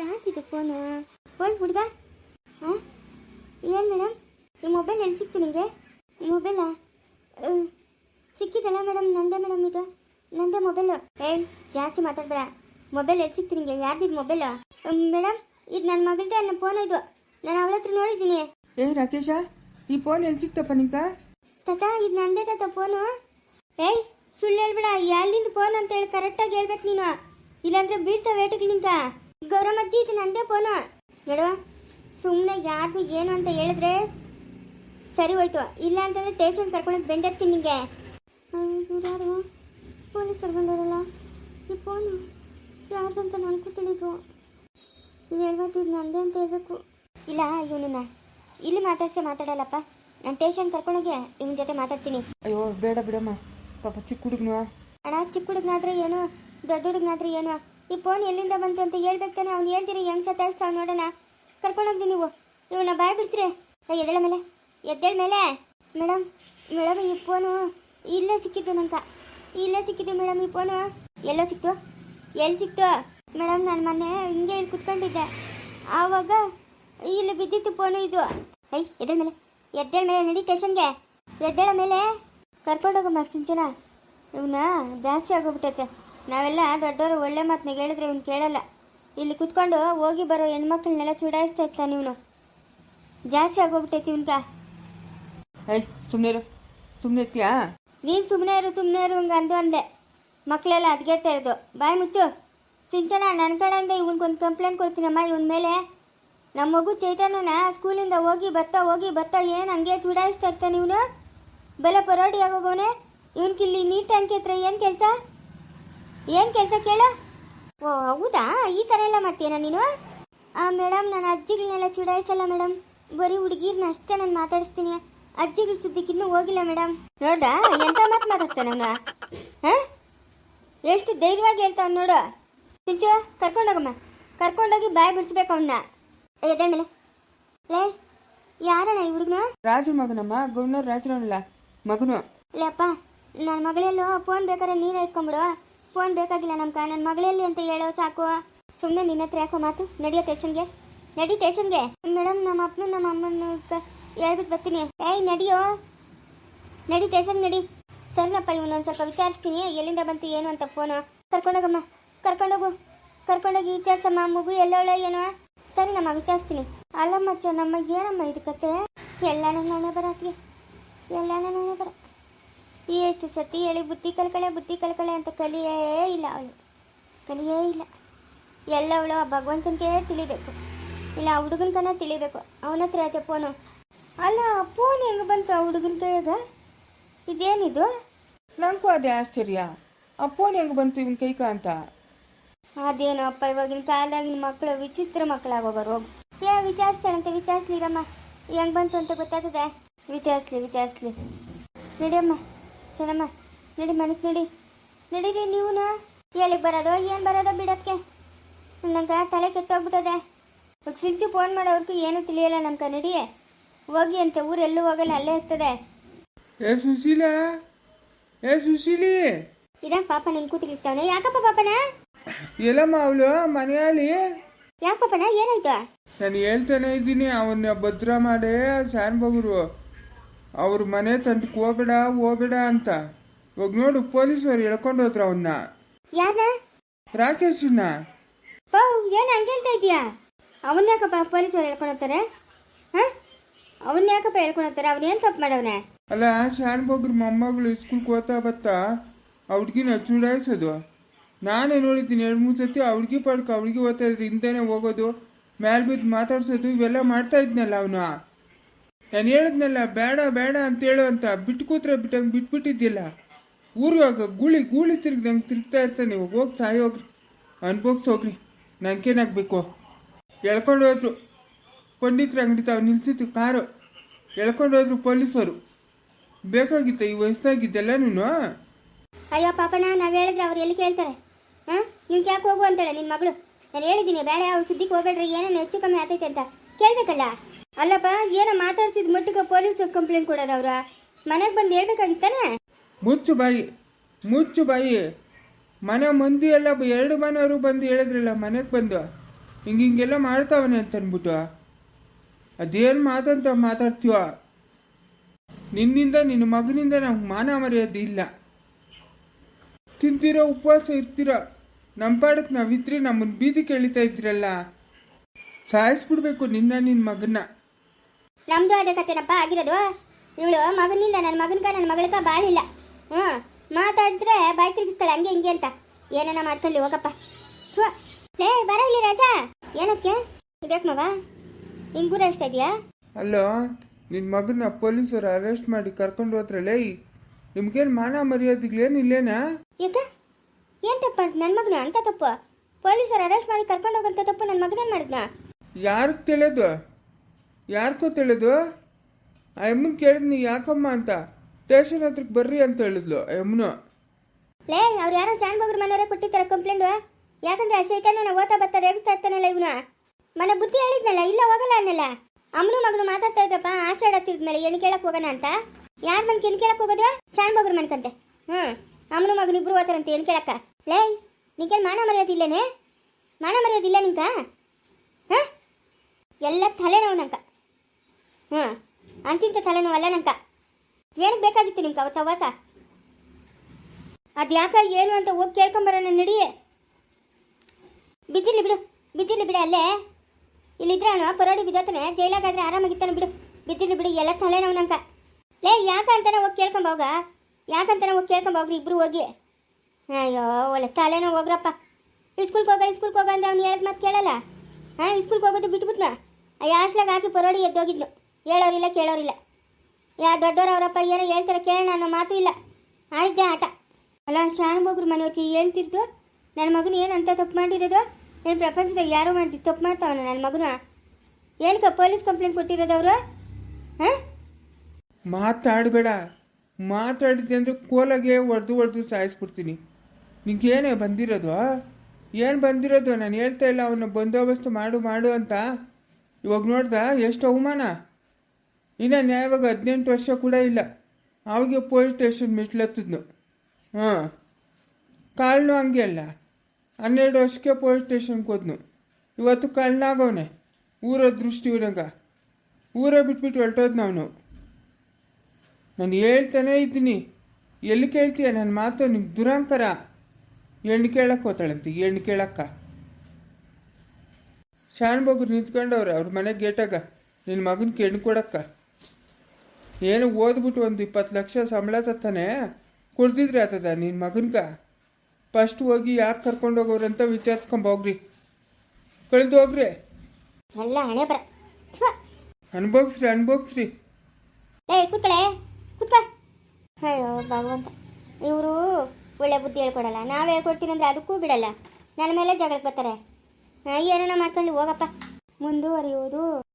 ಯಾಕಿದು phone phone ಹುಡುಗ. ಹಾಂ ಏನು ಮೇಡಮ್ ಈ ಮೊಬೈಲ್ ಎಲ್ಲಿ ಸಿಕ್ತು ನಿಮಗೆ ಈ ಮೊಬೈಲಾ ಸಿಕ್ಕಿದಲ್ಲ ಮೇಡಮ್ ನಂದೇ ಮೇಡಮ್ ಇದು. ನಂದೇ ಮೊಬೈಲು ಏಯ್ ಜಾಸ್ತಿ ಮಾತಾಡ್ಬೇಡ. ಮೊಬೈಲ್ ಎಲ್ಲಿ ಸಿಕ್ತು ನಿಮಗೆ ಯಾರ್ದಿದ್ದು ಮೊಬೈಲು ಮೇಡಮ್ ಇದು ನನ್ನ ಮೊಬೈಲ್ದೆ ನನ್ನ ಫೋನ್ ಇದು. ನಾನು ಅವಳ ಹತ್ರ ನೋಡಿದ್ದೀನಿ. ಏ ರಾಕೇಶ ಈ ಫೋನ್ ಎಲ್ಲಿ ಸಿಕ್ತಪ್ಪ ನಿಂಕ? ತಾತ ಇದು ನಂದೇ ತಾತ ಫೋನು ಏಯ್ ಸುಳ್ಳು ಹೇಳ್ಬೇಡ. ಎಲ್ಲಿಂದ ಫೋನ್ ಅಂತ ಹೇಳಿ ಕರೆಕ್ಟಾಗಿ ಹೇಳ್ಬೇಕು ನೀನು. ಇಲ್ಲಾಂದ್ರೆ ಬೀಳ್ತಾ ವೇಟಿಗೆ ನಿಂಕ ಗೌರಮ್ಮಜ್ಜಿ ಇದು ನಂದೇ ಫೋನು. ನೋಡುವ ಸುಮ್ಮನೆ ಯಾರಿಗೂ ಏನು ಅಂತ ಹೇಳಿದ್ರೆ ಸರಿ ಹೋಯ್ತು. ಇಲ್ಲ ಅಂತಂದ್ರೆ ಟೇಷನ್ ಕರ್ಕೊಂಡು ಬೆಂಡೆತ್ತೀನಿ ನಿಂಗೆ. ಯಾರು? ಪೊಲೀಸರು ಬಂದವರಲ್ಲ? ಈ ಫೋನು ಅಂತ ನನಗೂ ತಿಳಿದು ಹೇಳ್ಬೇಕು ಇದು ನಂದೇ ಅಂತ ಹೇಳಬೇಕು. ಇಲ್ಲ ಇವನನ್ನ ಇಲ್ಲಿ ಮಾತಾಡ್ಸೆ ಮಾತಾಡಲ್ಲಪ್ಪ. ನಾನು ಟೇಷನ್ ಕರ್ಕೊಂಡೋಗಿ ಇವನ ಜೊತೆ ಮಾತಾಡ್ತೀನಿ. ಅಯ್ಯೋ ಬೇಡ ಬಿಡಮ್ಮ. ಪಾಪ ಚಿಕ್ಕ ಹುಡುಗನು. ಅಣ್ಣ ಚಿಕ್ಕ ಹುಡುಗನಾದ್ರೆ ಏನು ದೊಡ್ಡ ಹುಡುಗನಾದ್ರೆ ಏನು? ಈ ಫೋನ್ ಎಲ್ಲಿಂದ ಬಂತು ಅಂತ ಹೇಳ್ಬೇಕು ತಾನೆ. ಅವ್ನು ಹೇಳ್ತೀರಿ ಹೆಂಗ್ ಸತಾಯಿಸ್ತಾವ್ ನೋಡೋಣ. ಕರ್ಕೊಂಡೋಗಿ ನೀವು. ಇವನ್ನ ಬಾಯ್ ಅಯ್ಯ ಎದ್ದೇಳ ಮೇಲೆ? ಎದ್ದೇಳ ಮೇಲೆ? ಮೇಡಮ್ ಮೇಡಮ್ ಈ ಫೋನು ಇಲ್ಲೇ ಸಿಕ್ಕಿದ್ದು ನಂತ ಇಲ್ಲೇ ಸಿಕ್ಕಿದ್ದು ಮೇಡಮ್ ಈ ಫೋನು ಎಲ್ಲೋ ಸಿಕ್ತು? ಎಲ್ಲಿ ಸಿಕ್ತು? ಮೇಡಮ್ ನಾನು ಮೊನ್ನೆ ಹಿಂಗೆ ಇಲ್ಲಿ ಕುತ್ಕೊಂಡಿದ್ದೆ. ಆವಾಗ ಇಲ್ಲಿ ಬಿದ್ದಿತ್ತು ಫೋನು ಇದು. ಐ ಎದ್ದೇಳ ಮೇಲೆ. ಎದ್ದೇಳ ಮೇಲೆ, ನಡಿ ಟೇಷನ್ಗೆ ಎದ್ದೇಳ ಮೇಲೆ. ಕರ್ಕೊಂಡೋಗಮ್ಮ ಸಿಂಚನ. ಇವನ್ನ ಜಾಸ್ತಿ ಆಗೋಗ್ಬಿಟ್ಟೈತೆ. ನಾವೆಲ್ಲ ದೊಡ್ಡವರು ಒಳ್ಳೆ ಮಾತನ್ನ ಹೇಳಿದ್ರೆ ಇವ್ನು ಕೇಳಲ್ಲ. ಇಲ್ಲಿ ಕುತ್ಕೊಂಡು ಹೋಗಿ ಬರೋ ಹೆಣ್ಮಕ್ಳನ್ನೆಲ್ಲ ಚುಡಾಯಿಸ್ತಾ ಇರ್ತಾನೆ ಇವನು. ಜಾಸ್ತಿ ಆಗೋಗ್ಬಿಟ್ಟೈತಿ ಇವನ್ಕ ಏಯ್ ಸುಮ್ಮನೆ ಸುಮ್ಮನೆ ಇರ್ತೀಯಾ? ನೀನು ಸುಮ್ಮನೆ ಇರು ಸುಮ್ಮನೆ ಇರು ಹಂಗೆ ಅಂದು ಅಂದೆ. ಮಕ್ಕಳೆಲ್ಲ ಅದ್ಗೇಡ್ತಾ ಇರೋದು. ಬಾಯ್ ಮುಚ್ಚು. ಸಿಂಚನ ನನ್ನ ಕಡೆಯಿಂದ ಇವನ್ಗೊಂದು ಕಂಪ್ಲೇಂಟ್ ಕೊಡ್ತೀನಮ್ಮ ಇವನ ಮೇಲೆ. ನಮ್ಮ ಮಗು ಚೈತನ್ಯನ ಸ್ಕೂಲಿಂದ ಹೋಗಿ ಬರ್ತಾ ಹೋಗಿ ಬರ್ತಾ ಏನು ಹಂಗೆ ಚುಡಾಯಿಸ್ತಾ ಇರ್ತಾನೆ ಇವನು? ಬೆಲೆ ಪರೋಡಿ ಆಗೋಗವನೆ. ಇವನ್ಕಿಲ್ಲಿ ನೀಟ್ ಟ್ಯಾಂಕ್ ಹತ್ರ ಏನು ಕೆಲಸ? ಏನು ಕೆಲಸ ಕೇಳು? ಓ ಹೌದಾ? ಈ ಥರ ಎಲ್ಲ ಮಾಡ್ತೀಯನ ನೀನು? ಮೇಡಮ್ ನನ್ನ ಅಜ್ಜಿಗಳನ್ನೆಲ್ಲ ಚುಡಾಯಿಸಲ್ಲ ಮೇಡಮ್ ಬರೀ ಹುಡುಗಿರ್ನ ಅಷ್ಟೇ ನಾನು ಮಾತಾಡಿಸ್ತೀನಿ. ಅಜ್ಜಿಗಳ ಸುದ್ದಿಗೆ ಇನ್ನೂ ಹೋಗಿಲ್ಲ ಮೇಡಮ್ ನೋಡ್ದಾ? ಎಂಥ ಮಾತು ಮಾತಾಡ್ತಾನೆ ಅವನು ಹಾಂ? ಎಷ್ಟು ಧೈರ್ಯವಾಗಿ ಹೇಳ್ತಾವ್ ನೋಡು. ಸಿಂಚು ಕರ್ಕೊಂಡೋಗಮ್ಮ. ಕರ್ಕೊಂಡೋಗಿ ಬಾಯ್ ಬಿಡಿಸ್ಬೇಕು ಅವನ್ನ ಎದೆ ಮೇಲೆ. ಲೇ ಯಾರಣ್ಣ ಈ ಹುಡುಗನ? ರಾಜು ಮಗನಮ್ಮ ಗೌರ್ನರ್ ರಾಜನಲ್ಲ ಮಗನು. ಲೇಪ್ಪ ನನ್ನ ಮಗಳೆಲ್ಲೋ ಫೋನ್ ಬೇಕಾದ್ರೆ ನೀನೇ ಇಟ್ಕೊಂಬಿಡು ಫೋನ್ ಬೇಕಾಗಿಲ್ಲ ನಮ್ಮ ನನ್ನ ಮಗಳಲ್ಲಿ ಅಂತ ಹೇಳೋ ಸಾಕು. ಸುಮ್ಮನೆ ನಿನ್ನ ಹತ್ರ ಯಾಕೋ ಮಾತು ನಡೆಯೋ ಟೇಷನ್ಗೆ ನಡಿ ಟೇಷನ್ಗೆ ಮೇಡಮ್, ನಮ್ಮ ಅಪ್ಪನ ನಮ್ಮ ಅಮ್ಮನ ಹೇಳ್ಬಿಟ್ಟು ಬರ್ತೀನಿ. ಏಯ್, ನಡಿಯೋ? ನಡಿ ಟೇಷನ್ ನಡಿ. ಸರಿನಪ್ಪ ಇವನೊಂದು ಸ್ವಲ್ಪ ವಿಚಾರಿಸ್ತೀನಿ. ಎಲ್ಲಿಂದ ಬಂತು, ಏನು ಅಂತ ಫೋನು ಕರ್ಕೊಂಡೋಗಮ್ಮ. ಕರ್ಕೊಂಡೋಗು. ಕರ್ಕೊಂಡೋಗಿ ವಿಚಾರಿಸಮ್ಮ. ಮಗು ಎಲ್ಲೋಳ, ಏನೋ? ಸರಿ, ನಮ್ಮ ವಿಚಾರಿಸ್ತೀನಿ. ಅಲ್ಲಮ್ಮ, ಚ, ನಮ್ಮ ಏನಮ್ಮ ಇದು ಕತೆ? ಎಲ್ಲಾನ ನಾನೇ ಬರತ್ಗೆ. ಎಲ್ಲಾನ ನಾನೇ ಬರ ಎಷ್ಟು ಸತಿ ಹೇಳಿ ಬುದ್ಧಿ ಕಲ್ಕಳೆ ಬುದ್ಧಿ ಕಲ್ಕಳೆ ಅಂತ ಕಲಿಯೇ ಇಲ್ಲ ಅವಳು. ಕಲಿಯೇ ಇಲ್ಲ. ಎಲ್ಲವಳು ಆ ಭಗವಂತನಿಗೆ ತಿಳಿಬೇಕು. ಇಲ್ಲ ಆ ಹುಡುಗನ ಕನ ತಿಳಿಬೇಕು. ಅವನ ಹತ್ರ ಐತೆ ಫೋನು? ಅಲ್ಲ ಫೋನ್ ಹೆಂಗೆ ಬಂತು ಆ ಹುಡುಗನ ಕೈಯಾಗ ಇದೇನಿದು? ನನಗೂ ಅದೇ ಆಶ್ಚರ್ಯ. ಆ ಫೋನ್ ಹೆಂಗೆ ಬಂತು ಇವನ್ ಕೈಕ ಅಂತ? ಅದೇನೋ ಅಪ್ಪ ಇವಾಗಿನ ಕಾಲದಾಗಿನ ಮಕ್ಕಳು ವಿಚಿತ್ರ ಮಕ್ಕಳಾಗೋಗೋರು ಹೋಗು. ಏ ವಿಚಾರಿಸ್ತಾಳಂತೆ ವಿಚಾರಿಸ್ಲಿರಮ್ಮ ಹೆಂಗ್ ಬಂತು ಅಂತ ಗೊತ್ತಾಗ್ತದೆ? ವಿಚಾರಿಸ್ಲಿ ವಿಚಾರಿಸ್ಲಿ. ನಡಿಯಮ್ಮ ಚೆನ್ನಮ್ಮ ನಡಿ ಮನೆಗೆ ನಡಿ. ನಡೀರಿ ನೀವುನ? ಎಲ್ಲಿಗೆ ಬರೋದು ಏನು ಬರೋದು ಬಿಡೋದಕ್ಕೆ ನಂಗೆ ತಲೆ ಕೆಟ್ಟೋಗ್ಬಿಟ್ಟದೆ. ಇವಾಗ ಸಿಂಚು ಫೋನ್ ಮಾಡೋರ್ಗೂ ಏನೂ ತಿಳಿಯಲ್ಲ ನಮ್ಗೆ ಕನ್ನಡಿ ಹೋಗಿ ಅಂತ ಊರೆಲ್ಲೂ ಹೋಗಲ್ಲ ಅಲ್ಲೇ ಇರ್ತದೆ. ಏ ಸುಶೀಲ ಏ ಸುಶೀಲಿ. ಇದ ಪಾಪ ನಿನ್ ಕೂತಿರ್ತಾವನೆ ಯಾಕಪ್ಪ ಪಾಪನ? ಎಲ್ಲಮ್ಮ ಅವಳು ಮನೆಯಲ್ಲಿ? ಯಾಕಪ್ಪನ ಏನಾಯ್ತು? ನಾನು ಹೇಳ್ತಾನೆ ಇದ್ದೀನಿ ಅವನ್ನ ಭದ್ರ ಮಾಡೇ ಶಾನ್ ಬಗುರು. ಅವ್ರ ಮನೆ ತಂದು ಹೋಗ್ಬೇಡ ಹೋಗ್ಬೇಡ ಅಂತ. ಇವಾಗ ನೋಡು ಪೊಲೀಸರು ಎಳ್ಕೊಂಡು ಹೋದ್ರ ಅವನ್ನ ಯಾರ ರಾಕೇಶನ್ನ. ಓ ಏನು ಹಂಗೆ ಹೇಳ್ತಾ ಇದೀಯಾ ಅವನ್ನ ಯಾಕಪ್ಪ ಪೊಲೀಸರು ಹೇಳ್ಕೊಳತ್ತಾರೆ ಹಾ? ಅವನ್ನ ಯಾಕಪ್ಪ ಹೇಳ್ಕೊಂಡು ಹೋಗ್ತಾರೆ? ಅವ್ನ ಏನು ತಪ್ಪು ಮಾಡವನೆ? ಅಲ್ಲ ಶಾನ್ ಬಗ್ರ ಮೊಮ್ಮಗಳು ಸ್ಕೂಲ್ಗೆ ಹೋಗ್ತಾ ಬತ್ತಾ ಆ ಹುಡ್ಗಿನ ಚುಡಾಯಿಸೋದು. ನಾನೇ ನೋಡಿದ್ದೀನಿ ಎರಡು ಮೂರು ಸತಿ ಆ ಹುಡ್ಗಿ ಪಡ್ಕ ಆ ಹುಡ್ಗಿ ಓದ್ತಾ ಇದ್ರೆ ಹಿಂದೆನೇ ಹೋಗೋದು ಮ್ಯಾಲ್ ಬಿದ್ದು ಮಾತಾಡ್ಸೋದು ಇವೆಲ್ಲ ಮಾಡ್ತಾ ಇದ್ನಲ್ಲ ಅವನು. ನಾನು ಹೇಳಿದ್ನಲ್ಲ, ಬೇಡ ಬೇಡ ಅಂತ ಹೇಳು ಅಂತ ಬಿಟ್ಟು ಕೂತ್ರೆ ಬಿಟ್ಟಂಗೆ ಬಿಟ್ಬಿಟ್ಟಿದ್ದಿಲ್ಲ. ಊರಿಗೆ ಗೂಳಿ ಗೂಳಿ ತಿರ್ಗ್ದಂಗೆ ತಿರುಗ್ತಾ ಇರ್ತಾನೆ ಇವಾಗ ಹೋಗಿ ಸಾಯಿ ಹೋಗ್ರಿ. ಅನ್ಭೋಗ್ಸ್ ಹೋಗ್ರಿ. ನಂಗೇನಾಗಬೇಕು ಎಳ್ಕೊಂಡು ಹೋದ್ರು. ಪಂಡಿತ್ರ ಅಂಗಡಿ ತಾವು ನಿಲ್ಸಿತ್ತು ಕಾರು. ಎಳ್ಕೊಂಡು ಹೋದ್ರು ಪೊಲೀಸರು. ಬೇಕಾಗಿತ್ತ ಈ ವಯಸ್ಸಾಗಿದ್ದೆಲ್ಲ ನೀನು? ಅಯ್ಯೋ ಪಾಪನ ನಾವು ಹೇಳಿದ್ರೆ ಅವ್ರು ಎಲ್ಲಿ ಕೇಳ್ತಾರೆ? ಹಾಂ? ನೀವು ಯಾಕೆ ಹೋಗು ಅಂತಾಳೆ ನಿನ್ನ ಮಗಳು? ನಾನು ಹೇಳಿದ್ದೀನಿ, ಬೇಡ ಅವ್ರು ಸುದ್ದಿಗೆ ಹೋಗ್ಬೇಡ್ರಿ, ಏನೇನು ಹೆಚ್ಚು ಕಮ್ಮಿ ಆಗ್ತೈತೆ ಅಂತ. ಕೇಳ್ಬೇಕಲ್ಲ? ಅಲ್ಲಪ್ಪ, ಏನೋ ಮಾತಾಡ್ಸಿದ ಮಟ್ಟಿಗೆ ಪೊಲೀಸ್ ಕಂಪ್ಲೇಂಟ್ ಕೊಡೋದು ಅವ್ರ. ಮನೆಗೆ ಬಂದು ಹೇಳ್ಬೇಕಾಗಿತ್ತಾನೆ? ಮುಚ್ಚು ಬಾಯಿ ಮುಚ್ಚು ಬಾಯಿ. ಮನೆ ಮಂದಿ ಎಲ್ಲ ಎರಡು ಮನೆಯವರು ಬಂದು ಹೇಳಿದ್ರಲ್ಲ ಮನೆಗೆ ಬಂದು. ಹಿಂಗೆ ಹಿಂಗೆಲ್ಲ ಮಾಡ್ತಾವನೆ ಅಂತ ಅಂದ್ಬಿಟ್ಟು ಅದೇನು ಮಾತಂತ ಮಾತಾಡ್ತೀವ ನಿನ್ನಿಂದ, ನಿನ್ನ ಮಗನಿಂದ ನಮ್ಗೆ ಮಾನ ಮರ್ಯಾದೆ ಇಲ್ಲ. ತಿಂತಿರೋ ಉಪವಾಸ ಇರ್ತೀರೋ. ನಮ್ಮ ಪಾಡಕ್ಕೆ ನಾವಿದ್ರೆ ನಮ್ಮನ್ನು ಬೀದಿ ಕೇಳಿತಾ ಇದ್ರಲ್ಲ. ಸಾಯಿಸ್ಬಿಡ್ಬೇಕು ನಿನ್ನ ನಿನ್ನ ಮಗನ್ನ. ನಮ್ದು ಅದೇ ಕತೆನಪ್ಪ ಆಗಿರೋದು. ಇವಳು ಮಗನಿಂದ ನನ್ನ ಮಗನ್ಕ ನನ್ನ ಮಗಳಕ ಬಾಳಿಲ್ಲ ಹ್ಞೂ ಮಾತಾಡಿದ್ರೆ ಬಾಯಿ ತಿರುಗಿಸ್ತಾಳೆ ಹಂಗೆ ಹಿಂಗೆ ಅಂತ. ಏನೇನ ಮಾಡ್ಕೊಳ್ಳಿ ಹೋಗಪ್ಪ. ಥು. ಲೇ ಬರ ಇಲ್ಲಿ ರಾಜಾ. ಏನಕ್ಕೆ? ಇದಕ್ಕೆ ಮವ. ಹಿಂಗು ಗುರಾಯಿಸ್ತಾ ಇದೆಯಾ? ಅಲ್ಲೋ ನಿನ್ನ ಮಗನ ಪೊಲೀಸರು ಅರೆಸ್ಟ್ ಮಾಡಿ ಕರ್ಕೊಂಡು ಹೋದ್ರಲ್ಲೇ ನಿಮ್ಗೇನು ಮಾನ ಮರ್ಯಾದೆಗಳೇನು ಇಲ್ಲೇನಾ? ಯಾಕ ಏನ್ ತಪ್ಪ ನನ್ನ ಮಗನ? ಅಂತ ತಪ್ಪು. ಪೊಲೀಸರು ಅರೆಸ್ಟ್ ಮಾಡಿ ಕರ್ಕೊಂಡು ಹೋಗಂತ ತಪ್ಪು ನನ್ನ ಮಗನೇನ್ ಮಾಡಿದ್ನ? ಯಾರಿಗೆ ತಿಳಿದು? ಯಾರಿಗೋ ತಿಳಿದು ಆ ಯಮ್ಮನ ಕೇಳಿದ್ನಿ, ಯಾಕಮ್ಮ ಅಂತ. ಸ್ಟೇಷನ್ ಹತ್ರಕ್ಕೆ ಬರ್ರಿ ಅಂತ ಹೇಳಿದ್ಲು ಆ ಅಮ್ಮನು ಲೇ, ಅವ್ರು ಯಾರೋ ಶಾನ್ ಬಗ್ರ ಮನೆಯವರೇ ಕೊಟ್ಟಿರ್ತಾರೆ ಕಂಪ್ಲೇಂಟ್. ಯಾಕಂದ್ರೆ ಆ ಶೈತಾನ ಓತಾ ಬರ್ತಾ ರೇಗಿಸ್ತಾ ಇರ್ತಾನಲ್ಲ ಇವನು. ಮನೆ ಬುದ್ಧಿ ಹೇಳಿದ್ನಲ್ಲ, ಇಲ್ಲ ಹೋಗಲ್ಲ ಅನ್ನಲ್ಲ. ಅಮ್ಮನು ಮಗನು ಮಾತಾಡ್ತಾ ಇದ್ರಪ್ಪ, ಆಷಾಢ ಹತ್ತಿದ್ಮೇಲೆ ಏನು ಕೇಳಕ್ ಹೋಗೋಣ ಅಂತ. ಯಾರ ಮನೆ ಏನು ಕೇಳಕ್ ಹೋಗೋದು? ಶಾನ್ ಬಗ್ರ ಮನ್ಕಂತೆ ಹ್ಮ್, ಅಮ್ಮನು ಮಗನು ಇಬ್ರು ಓತಾರಂತೆ ಏನು ಕೇಳಕ್ಕ. ಲೇ, ನಿಂಗೇನು ಮಾನ ಮರ್ಯಾದೆ ಇಲ್ಲೇನೆ? ಮಾನ ಮರ್ಯಾದೆ ಇಲ್ಲ ನಿಂಕ ಹಾಂ? ಎಲ್ಲ ತಲೆನೋವು ನಂಕ ಹ್ಞೂ. ಅಂತಿಂತ ತಲೆನೋವು ಅಲ್ಲ ನಂಕ ಏನಕ್ಕೆ ಬೇಕಾಗಿತ್ತು ನಿಮ್ಗೆ ಅವತ್ತು ಸವಾಸ ಅದ್ಯಾಕ ಏನು ಅಂತ ಹೋಗಿ ಕೇಳ್ಕೊಂಬರೋಣ ನಡಿಯೇ ಬಿದ್ದಿರಲಿ ಬಿಡು ಬಿದ್ದಿರಲಿ ಬಿಡು ಅಲ್ಲೇ. ಇಲ್ಲಿದ್ರೆ ಅವನು ಪರೋಡಿ ಬಿದ್ದೋತಾನೆ, ಜೈಲಾಗಾದ್ರೆ ಆರಾಮಾಗಿತ್ತಾನೆ ಬಿಡು. ಬಿದ್ದಿರಲಿ ಬಿಡು, ಎಲ್ಲ ತಲೆನೋವು ನಂಕ ಲೇ, ಯಾಕ ಅಂತಾನೆ ಹೋಗಿ ಕೇಳ್ಕೊಂಬೋಗ ಯಾಕಂತಾನೆ ಹೋಗಿ ಕೇಳ್ಕೊಂಬೋಗ್ರಿ ಇಬ್ರು ಹೋಗಿ? ಅಯ್ಯೋ, ಒಳ್ಳೆ ತಲೆನೋವು ಹೋಗ್ರಪ್ಪ. ಇಸ್ಕೂಲ್ಗೆ ಹೋಗ ಇಸ್ಕೂಲ್ಗೆ ಹೋಗ ಅಂದ್ರೆ ಅವ್ನು ಹೇಳಿದ ಮಾತು ಕೇಳಲ್ಲ? ಹಾಂ ಇಸ್ಕೂಲ್ಗೆ ಹೋಗೋದು ಬಿಟ್ಬಿಟ್ನ? ಆ ಯಾಸ್ಲಾಗ ಹಾಕಿ ಪರೋಡಿ ಎದ್ದೋಗಿದ್ನು ಹೇಳೋರಿಲ್ಲ, ಕೇಳೋರಿಲ್ಲ. ಯಾ ದೊಡ್ಡವ್ರು ಅವರಪ್ಪ ಏನೋ ಹೇಳ್ತಾರೆ ಕೇಳೋಣ ಅನ್ನೋ ಮಾತು ಇಲ್ಲ. ಆಡಿದ್ದೆ ಆಟ. ಅಲ್ಲ ಶಾನುಭೋಗ್ರ ಮನೆಯವ್ರಿಗೆ ಏನು ತಿರ್ದು? ನನ್ನ ಮಗನ ಏನು ಅಂತ ತಪ್ಪು ಮಾಡಿರೋದು? ಏನು ಪ್ರಪಂಚದಾಗ ಯಾರು ಮಾಡ್ತಿ ತಪ್ಪು ಮಾಡ್ತಾವನ ನನ್ನ ಮಗನ? ಏನಕ್ಕ ಪೊಲೀಸ್ ಕಂಪ್ಲೇಂಟ್ ಕೊಟ್ಟಿರೋದು ಅವರು? ಹಾಂ? ಮಾತಾಡಬೇಡ. ಮಾತಾಡಿದ್ದೆ ಅಂದರೆ ಕೋಲಾಗೆ ಹೊಡೆದು ಹೊಡೆದು ಸಾಯಿಸ್ಬಿಡ್ತೀನಿ. ನಿಂಗೇನೇ ಬಂದಿರೋದು ಏನು ಬಂದಿರೋದು? ನಾನು ಹೇಳ್ತಾ ಇಲ್ಲ ಅವನ್ನ ಬಂದೋಬಸ್ತು ಮಾಡು ಮಾಡು ಅಂತ. ಇವಾಗ ನೋಡ್ದ, ಎಷ್ಟು ಅವಮಾನ? ಇನ್ನು ನ್ಯಾಯವಾಗ ಹದಿನೆಂಟು ವರ್ಷ ಕೂಡ ಇಲ್ಲ. ಅವಾಗ ಪೊಲೀಸ್ ಸ್ಟೇಷನ್ ಮೆಟ್ಲತ್ತಿದ್ನು ಹಾಂ. ಕಾಳ್ನು ಹಂಗೆ ಅಲ್ಲ. ಹನ್ನೆರಡು ವರ್ಷಕ್ಕೆ ಪೊಲೀಸ್ ಸ್ಟೇಷನ್ಗೆ ಹೋದ್ನು. ಇವತ್ತು ಕಳ್ಳನಾಗವನೆ ಊರ ದೃಷ್ಟಿ ಇರಂಗ ಊರ ಬಿಟ್ಬಿಟ್ಟು ಹೊರಟೋದ್ನ ಅವನು. ನಾನು ಹೇಳ್ತಾನೆ ಇದ್ದೀನಿ. ಎಲ್ಲಿ ಕೇಳ್ತೀಯ? ನನ್ನ ಮಾತು ನಿಂಗೆ ದುರಂಕರ. ಹೆಣ್ಣು ಕೇಳಕ್ಕೆ ಹೋತಾಳಂತೆ, ಹೆಣ್ಣು ಕೇಳಕ್ಕ. ಶಾನ್ ಬಗ್ರು ನಿಂತ್ಕೊಂಡವ್ರೆ, ಅವ್ರ ಮನೆ ಗೇಟಾಗ ನಿನ್ನ ಮಗನ ಹೆಣ್ಣು ಕೊಡಕ್ಕ. ಏನು ಓದ್ಬಿಟ್ಟು ಒಂದು ಇಪ್ಪತ್ತು ಲಕ್ಷ ಸಂಬಳ ತತ್ತಾನೆ? ಕುಡ್ದಿದ್ರೆ ಆತದ ನಿನ್ನ ಮಗನ್ಗ? ಫಸ್ಟ್ ಹೋಗಿ ಯಾಕೆ ಕರ್ಕೊಂಡು ಹೋಗೋರಂತ ವಿಚಾರಿಸ್ಕೊಂಬೋಗ್ರಿ ಕಳೆದು ಹೋಗ್ರಿ. ಎಲ್ಲ ಹಣೆ ಬರ. ಅನ್ಭೋಗ್ಸ್ರಿ ಅನ್ಭೋಗ್ಸ್ರಿ. ಏಯ್ ಕೂತ್ಕಳೆ. ಕೂತ್ಕ. ಅಯ್ಯೋ ಭಗವಂತ. ಇವರು ಒಳ್ಳೆ ಬುದ್ಧಿ ಹೇಳ್ಕೊಡಲ್ಲ. ನಾವು ಹೇಳ್ಕೊಡ್ತೀನಿ ಅಂದ್ರೆ ಅದಕ್ಕೂ ಬಿಡಲ್ಲ. ನನ್ನ ಮೇಲೆ ಜಗಳಕ್ಕೆ ಬರ್ತಾರೆ. ಏನೇನೋ ಮಾಡ್ಕೊಂಡು ಹೋಗಪ್ಪ. ಮುಂದುವರಿಯುವುದು